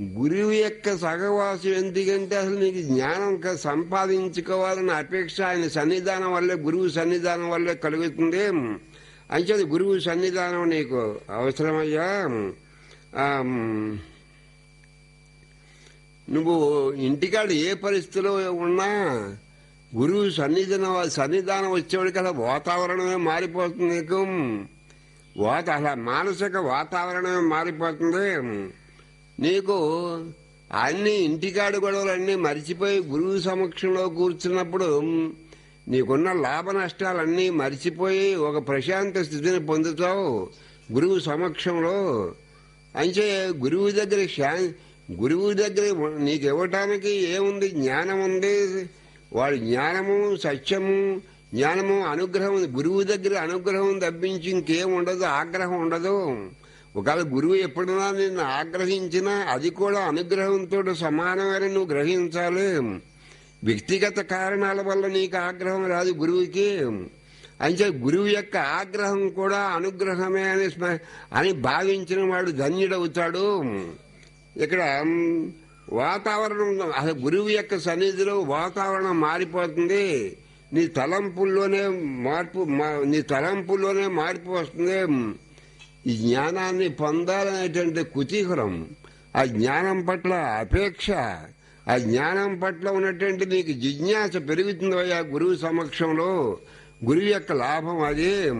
గురువు యొక్క సహవాసం ఎందుకంటే అసలు నీకు జ్ఞానం సంపాదించుకోవాలని అపేక్ష ఆయన సన్నిధానం వల్లే గురువు సన్నిధానం వల్లే కలుగుతుంది. అంచేది గురువు సన్నిధానం నీకు అవసరమయ్యా. నువ్వు ఇంటికాడ ఏ పరిస్థితిలో ఉన్నా గురువు సన్నిధానం సన్నిధానం వచ్చేవాడికి అలా వాతావరణమే మారిపోతుంది నీకు. వాత అలా మానసిక వాతావరణమే మారిపోతుంది. నీకు అన్ని ఇంటికాడు గొడవలు అన్నీ మర్చిపోయి గురువు సమక్షంలో కూర్చున్నప్పుడు నీకున్న లాభ నష్టాలన్నీ మర్చిపోయి ఒక ప్రశాంత స్థితిని పొందుతావు గురువు సమక్షంలో. అంటే గురువు దగ్గర శా గురువు దగ్గర నీకు ఇవ్వటానికి ఏముంది? జ్ఞానం ఉంది. వాడి జ్ఞానము సత్యము జ్ఞానము అనుగ్రహం గురువు దగ్గర అనుగ్రహం తప్పించి ఇంకేం ఉండదు ఆగ్రహం ఉండదు. ఒకవేళ గురువు ఎప్పుడైనా నిన్ను ఆగ్రహించినా అది కూడా అనుగ్రహంతో సమానమని నువ్వు గ్రహించాలి. వ్యక్తిగత కారణాల వల్ల నీకు ఆగ్రహం రాదు గురువుకి. అంటే గురువు యొక్క ఆగ్రహం కూడా అనుగ్రహమే అని అని భావించిన వాడు ధన్యుడవుతాడు. ఇక్కడ వాతావరణం అసలు గురువు యొక్క సన్నిధిలో వాతావరణం మారిపోతుంది. నీ తలంపుల్లోనే మార్పు నీ తలంపుల్లోనే మార్పు వస్తుంది. జ్ఞానాన్ని పొందాలనేటువంటి కుతీహలం ఆ జ్ఞానం పట్ల అపేక్ష ఆ జ్ఞానం పట్ల ఉన్నటువంటి నీకు జిజ్ఞాస పెరుగుతుంది అయ్యా గురువు సమక్షంలో? గురువు యొక్క లాభం అది.